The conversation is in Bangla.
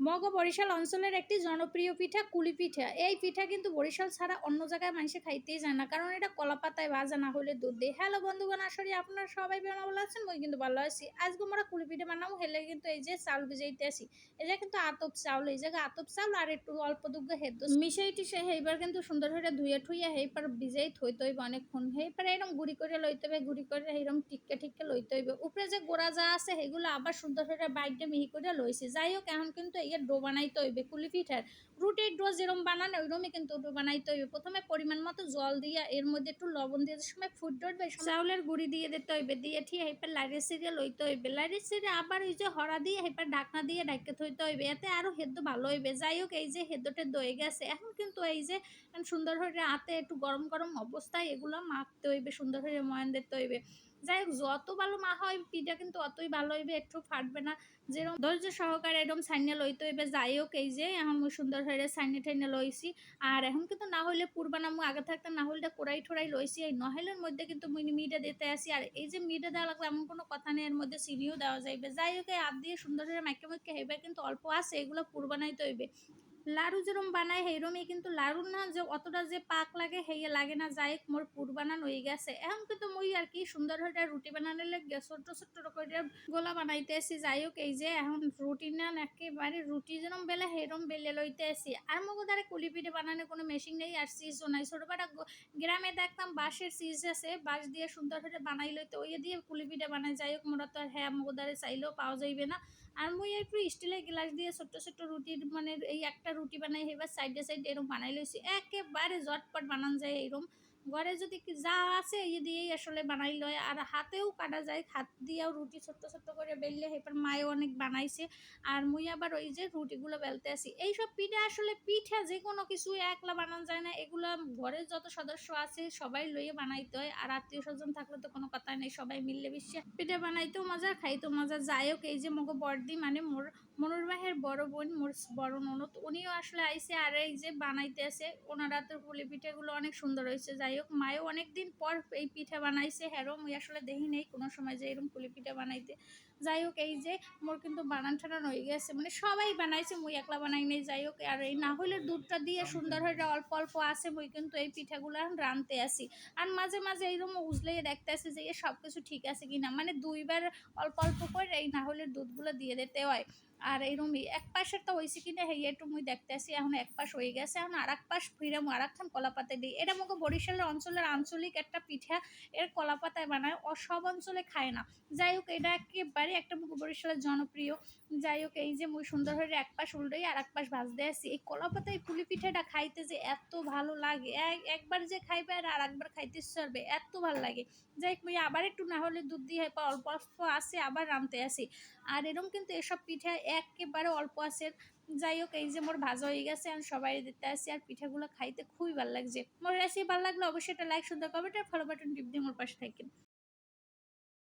মগ বরিশাল অঞ্চলের একটি জনপ্রিয় পিঠা কুলি পিঠা। এই পিঠা কিন্তু বরিশাল ছাড়া অন্য জায়গায় মানুষে খাইতেই যায় না, কারণ এটা কলা পাতায় ভাজা না হলে দুধ দিয়ে। হ্যালো বন্ধুগণ আসলে আপনারা সবাই বেমা ভালো আছেন, মই কিন্তু ভালো আছি। আজকে আমরা কুলি পিঠা বানাবো, হেলে কিন্তু এই যে চাউল ভিজাইতে আসি। যে কিন্তু আতপ চাউল, এই জায়গায় আতপ চাউল আর একটু অল্প দুগ্গ হেদ্দ মিশাই টিসে সেইবার কিন্তু সুন্দর করে ধুয়ে ঠুইয়া সেইবার ভিজাই থইতে হইব অনেকক্ষণ। সেইবার এরকম গুড়ি করে লইতে হবে, গুড়ি করে এইরকম টিককে টিককে লইতে হইবে। উপরে যে গোড়া যা আছে সেগুলো আবার সুন্দর করে বাইটে মিহি করে লইছে। যাই হোক, এখন কিন্তু ইয়ে ডো বানাইতে হইবে কুলি পিঠার। রুটির ডো যেরকম বানান ওইরকমই কিন্তু ডো বানাইতে হইবে। প্রথমে পরিমাণ মতো জল দিয়ে, এর মধ্যে একটু লবণ দিয়ে সময় ফুট ধরবে চাউলের গুঁড়ি দিয়ে দিতে হইবে, দিয়ে ঠিক হেপার লাইরের সিরিয়ে লইতে হইবে। লাইরের সিরিয়ে আবার ওই যে হরা দিয়ে হেপার ঢাকনা দিয়ে ঢাকে থইতে হইবে, এতে আরও হেদ্দ ভালো হইবে। যাই হোক এই যে হেদ্দটা দয়ে গেছে। এখন কিন্তু এই যে সুন্দর করে হাতে একটু গরম গরম অবস্থায় এগুলো মাখতে হইবে, সুন্দর করে ময়ান দিতে হইবে। যাই হোক যত ভালো মাখা হয় পিঠা কিন্তু অতই ভালো হইবে, একটু ফাটবে না। যেরকম ধৈর্য সহকারে একদম সাইনে লইতে হইবে। যাই হোক এই যে, এখন সুন্দর হয়ে সাইনে ঠাইনে লইছি। আর এখন কিন্তু না হলে পূর্বানা মু আগে থাকতে না হলে কোড়াই ঠোড়াই লইছি। এই নহেলের মধ্যে কিন্তু মুই মিডিয়া দিতে আসি। আর এই যে মিটা দেওয়া লাগলে এমন কোনো কথা নেই, এর মধ্যে চিনিও দেওয়া যাইবে। যাই হোক হাত দিয়ে সুন্দর করে মাইকে মাইকে হেবে কিন্তু অল্প আছে, এগুলো পূর্বানাই হইবে। লাড়ু যেরম বানায়, সেইরমই কিন্তু লাড়ু না যে অতটা যে পাক লাগে হেয়ে লাগে না। যাই মোর পুর বানান হয়ে গেছে। এখন কিন্তু মুই আর কি সুন্দর হয়ে রুটি বানালে লাগে ছোট্ট ছোট্ট করে গোলা বানাইতে আসি যাই হোক, এই যে এখন রুটি না, একেবারে রুটি যেরম বেলে, সেইরম বেলে লইতে আসি আর মোক দ্বারা কুলি পিঠে বানানো কোনো মেশিন নেই, আর চিজও নাই। ছোটোবেলা গ্রামে দেখতাম বাঁশের চিজ আছে, বাঁশ দিয়ে সুন্দর করে বানাই লইতে। ওই দিয়ে কুলি পিঠে বানাই যাই হোক, মোরা তো আর হ্যাঁ মোক দ্বারা চাইলেও পাওয়া যাইবে না। আর মুই একটু স্টিলের গ্লাস দিয়ে ছোট্ট ছোট্ট রুটির মানে এই একটা রুটি বানাই এবার সাইডে সাইডে এরকম বানাই লইছি। একেবারে জটপট বানান যায় এরকম ঘরে যদি যা আছে এই দিয়েই আসলে বানাই লয়। আর হাতেও কাটা যায়, হাত দিয়েও রুটি ছোট্ট ছোট্ট করে বেললে এবার মায়েও অনেক বানাইছে। আর মুই আবার ওই যে রুটিগুলো বেলতে আসি। এইসব পিঠা আসলে পিঠা যে কোনো কিছু একলা বানানো যায় না। এগুলো ঘরের যত সদস্য আছে সবাই লইয়ে বানাইতে হয়। আর আত্মীয় স্বজন থাকলে তো কোনো কথাই নেই, সবাই মিললে বিশ্বে পিঠা বানাইতেও মজা, খাইতেও মজা। যাই হোক, এই যে মগো বর্দি মানে মোর মনুর মাহের বড় বোন, মোর বড় ননদ, উনিও আসলে আইসে আর এই যে বানাইতে আছে ওনারা তো পুলি পিঠেগুলো অনেক সুন্দর হয়েছে যাই হোক মায়ও অনেকদিন পর এই পিঠা বানাইছে হ্যারো মুই আসলে দেখি নেই কোনো সময় যে এরকম পুলি পিঠা বানাইতে। যাই হোক এই যে মোর কিন্তু বানান ঠানান হয়ে গেছে মানে সবাই বানাইছে মুই একলা বানাই নেই যাই হোক আর এই না হলে দুধটা দিয়ে সুন্দর হয়ে অল্প অল্প আছে মুই কিন্তু এই পিঠাগুলো রানতে আসি। আর মাঝে মাঝে এইরকম উজলে দেখতে আসি যে সব কিছু ঠিক আছে কিনা মানে দুইবার অল্প অল্প করে এই না হলে দুধগুলো দিয়ে দিতে হয়। আর এইরকমই এক পাশের তো হয়েছে কিনা হেই, একটু মুই দেখতে আসি এখন এক পাশ হয়ে গেছে, এখন আর এক পাশ ফিরে আর একখান কলাপাতে দিই। এটা মুখে বরিশালের অঞ্চলের আঞ্চলিক একটা পিঠা, এর কলাপাতায় বানায় ও সব অঞ্চলে খায় না। যাই হোক এটা একেবারে একটা মুখে বরিশালের জনপ্রিয়। যাই হোক এই যে মুই সুন্দর হয়ে এক পাশ উল্টোই আর এক পাশ ভাজতে আসি এই কলাপাতায় পুলি পিঠাটা খাইতে যে এত ভালো লাগে একবার যে খাইবে আর আর একবার খাইতে চলবে এত ভালো লাগে। যাই হোক আবার একটু না হলে দুধ দিয়ে অল্প অল্প আসে, আবার রানতে আসি। আর এরকম কিন্তু এসব পিঠা একেবারে অল্প আছে। যাই হোক, এই যে মোর ভাজা হয়ে গেছে, আমি সবাই দিতে আসি আর পিঠাগুলো খাইতে খুবই ভালো লাগছে। মোর রেসিপি ভালো লাগলে অবশ্যই একটা লাইক সুন্দর কমেন্ট আর ফলো বাটন টিপ দিয়ে মোর পাশে থাকেন